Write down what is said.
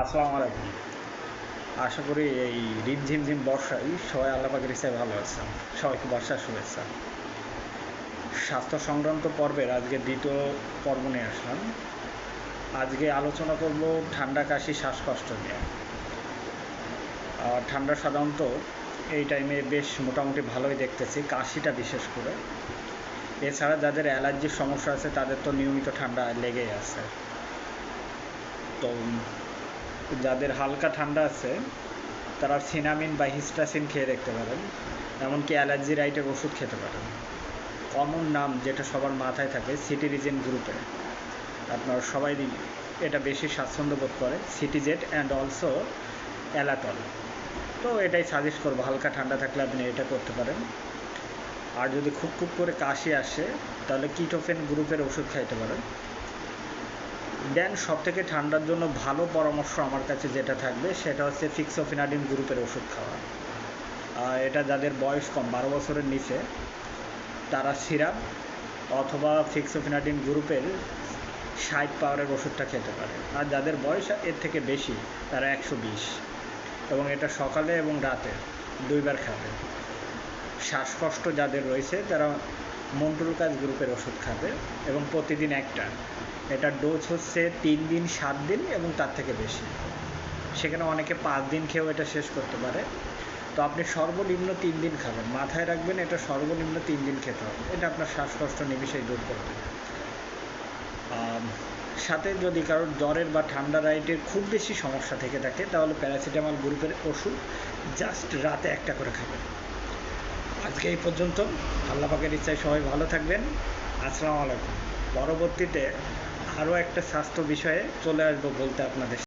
আসসালামু আলাইকুম। আশা করি এই রিম ঝিমঝিম বর্ষায় সবাই আল্লাহ পাকের ইচ্ছায় ভালো আছেন সবাইকে বর্ষার শুভেচ্ছা। স্বাস্থ্য সংক্রান্ত পর্বের আজকে দ্বিতীয় পর্ব নিয়ে আসলাম। আজকে আলোচনা করব ঠান্ডা, কাশি, শ্বাসকষ্ট নিয়ে। ঠান্ডা সাধারণত এই টাইমে বেশ মোটামুটি ভালোই দেখতেছি, কাশিটা বিশেষ করে। এছাড়া যাদের অ্যালার্জির সমস্যা আছে, তাদের তো নিয়মিত ঠান্ডা লেগেই আছে। তো যাদের হালকা ঠান্ডা আছে, তারা সিনামিন বা হিস্টাসিন খেয়ে দেখতে পারেন, এমনকি অ্যালার্জি রাইটের ওষুধ খেতে পারেন। কমন নাম যেটা সবার মাথায় থাকে, সিটিরিজেন গ্রুপে। আপনার সবাই এটা বেশি স্বাচ্ছন্দ্য বোধ করে, সিটিজেট অ্যান্ড অলসো অ্যালাটল তো এটাই সাজেস্ট করব, হালকা ঠান্ডা থাকলে আপনি এটা করতে পারেন। আর যদি খুব খুব করে কাশি আসে, তাহলে কিটোফেন গ্রুপের ওষুধ খাইতে পারেন। দেন সব থেকে ঠান্ডার জন্য ভালো পরামর্শ আমার কাছে যেটা থাকবে, সেটা হচ্ছে ফিক্সোফিনাডিন গ্রুপের ওষুধ খাওয়া। এটা যাদের বয়স কম, বারো বছরের নিচে, তারা সিরাপ অথবা ফিক্সোফিনাডিন গ্রুপের ষাট পাওয়ারের ওষুধটা খেতে পারে। আর যাদের বয়স এর থেকে বেশি, তারা একশো বিশ। এবং এটা সকালে এবং রাতে দুইবার খাবে। শ্বাসকষ্ট যাদের রয়েছে, তারা মন্টুর কাজ গ্রুপের ওষুধ খাবে এবং প্রতিদিন একটা। এটার ডোজ হচ্ছে তিন দিন, সাত দিন এবং তার থেকে বেশি। সেখানে অনেকে পাঁচ দিন খেয়েও এটা শেষ করতে পারে। তো আপনি সর্বনিম্ন তিন দিন খাবেন। মাথায় রাখবেন, এটা সর্বনিম্ন তিন দিন খেতে হবে। এটা আপনার শ্বাসকষ্ট নিমিশেই দূর করবে। সাথে যদি কারোর জ্বরের বা ঠান্ডা রাইটের খুব বেশি সমস্যা থেকে থাকে, তাহলে প্যারাসিটামল গ্রুপের ওষুধ জাস্ট রাতে একটা করে খাবেন। আজকে এই পর্যন্ত। আল্লাহ পাকের ইচ্ছায় সবাই ভালো থাকবেন। আসসালামু আলাইকুম। পরবর্তীতে আরও একটা স্বাস্থ্য বিষয়ে চলে আসব বলতে আপনাদের